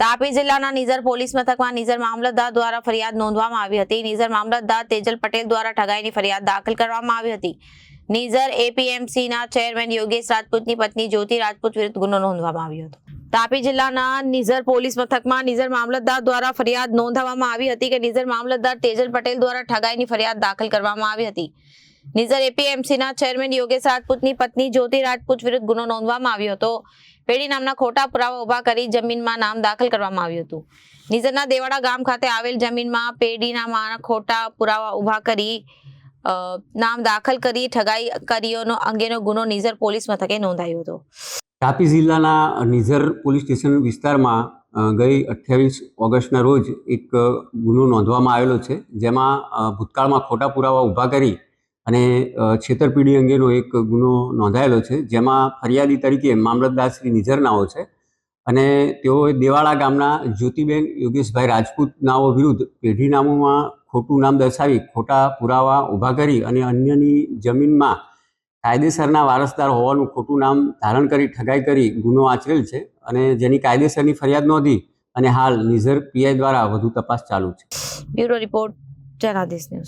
તાપી જિલ્લાના નિઝર પોલીસ મથકમાં નિઝર મામલતદાર દ્વારા ફરિયાદ નોંધવામાં આવી હતી. નિઝર મામલતદાર તેજલ પટેલ દ્વારા ઠગાઈની ફરિયાદ દાખલ કરવામાં આવી હતી. નિઝર એપીએમસીના ચેરમેન યોગેશ રાજપૂતની પત્ની જ્યોતિ રાજપૂત વિરુદ્ધ ગુનો નોંધવામાં આવ્યો હતો. તાપી જિલ્લાના નિઝર પોલીસ મથકમાં નિઝર મામલતદાર દ્વારા ફરિયાદ નોંધવામાં આવી હતી કે નિઝર મામલતદાર તેજલ પટેલ દ્વારા ઠગાઈની ફરિયાદ દાખલ કરવામાં આવી હતી. નિઝર એપીએમસીના ચેરમેન યોગેશ રાજપૂતની પત્ની જ્યોતિ રાજપૂત વિરુદ્ધ ગુનો નોંધવામાં આવ્યો હતો. પેઢી નામના ખોટા પુરાવા ઊભા કરી જમીનમાં નામ દાખલ કરવામાં આવ્યું હતું. નિઝરના દેવાડા ગામ ખાતે આવેલ જમીનમાં પેઢીના ખોટા પુરાવા ઊભા કરી નામ દાખલ કરી, ઠગાઈ કરીઓનો અંગેનો ગુનો નિઝર પોલીસ મથકે નોંધાયો હતો. તાપી જિલ્લાના નિઝર પોલીસ સ્ટેશન વિસ્તારમાં ગઈ અઠ્યાવીસ ઓગસ્ટના રોજ એક ગુનો નોંધવામાં આવેલો છે, જેમાં ભૂતકાળમાં ખોટા પુરાવા ઊભા કરી અને છેતરપિંડી અંગેનો એક ગુનો નોંધાયેલો છે, જેમાં ફરિયાદી તરીકે મામલતદાર શ્રી નિઝર છે અને તેઓએ દેવાળા ગામના જ્યોતિબેન યોગેશભાઈ રાજપૂતનાઓ વિરુદ્ધ પેઢીનામુમાં ખોટું નામ દર્શાવી, ખોટા પુરાવા ઊભા કરી અને અન્યની જમીનમાં કાયદેસરના વારસદાર હોવાનું ખોટું નામ ધારણ કરી, ઠગાઈ કરી ગુનો આચરેલ છે અને જેની કાયદેસરની ફરિયાદ નોંધી અને હાલ નિઝર પીઆઈ દ્વારા વધુ તપાસ ચાલુ છે. Bureau report news.